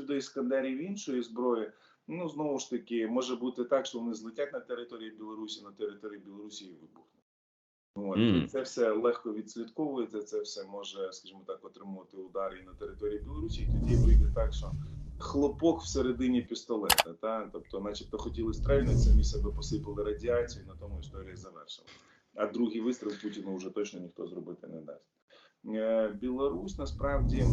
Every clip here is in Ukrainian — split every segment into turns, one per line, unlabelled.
іскандерів іншої зброї. Ну знову ж таки, може бути так, що вони злетять на території Білорусі, на території Білорусі і вибухнуть. От.
Мгм.
Це все легко відслідковується, це все може, скажімо так, отримувати удари і на території Білорусі, і тоді вийде так, що хлопок всередині пістолета. Та? Тобто, начебто хотіли стрельнути, самі себе посипали радіацію, і на тому історія завершила. А другий вистріл Путіну вже точно ніхто зробити не дасть. Е, Білорусь насправді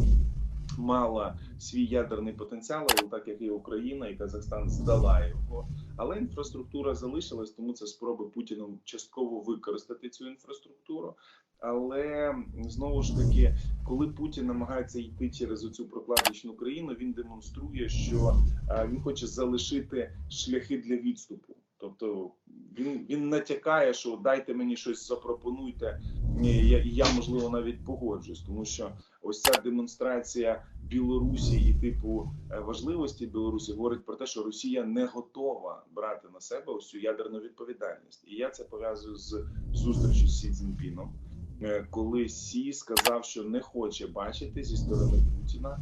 мала свій ядерний потенціал, але так як і Україна, і Казахстан здала його. Але інфраструктура залишилась, тому це спроби Путіном частково використати цю інфраструктуру. Але знову ж таки, коли Путін намагається йти через оцю прокладочну країну, він демонструє, що е, він хоче залишити шляхи для відступу. Тобто він, він натякає, що дайте мені щось запропонуйте, я, я можливо навіть погоджуюсь, тому що ось ця демонстрація Білорусі і типу е, важливості Білорусі говорить про те, що Росія не готова брати на себе ось цю ядерну відповідальність. І я це пов'язую з зустрічю з Сі Цзіньпіном, е, коли Сі сказав, що не хоче бачити зі сторони Путіна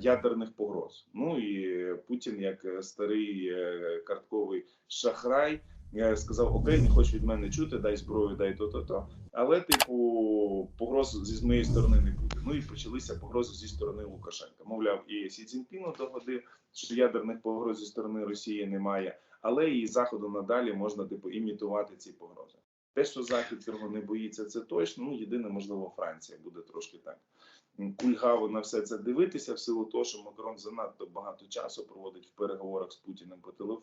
ядерних погроз. Ну і Путін, як е, старий е, картковий шахрай, е, сказав: Окей, не хочеш від мене чути, дай зброю, дай то, то, то. Але, типу, погроз зі моєї сторони не буде. Ну і почалися погрози зі сторони Лукашенка. Мовляв, і Сі Цзіньпіну догодив, що ядерних погроз зі сторони Росії немає, але і заходу надалі можна типу імітувати ці погрози. Те, що захід цього не боїться, це точно. Ну єдине, можливо, Франція буде трошки так кульгаво на все це дивитися, в силу того, що Макрон занадто багато часу проводить в переговорах з Путіним по телефону.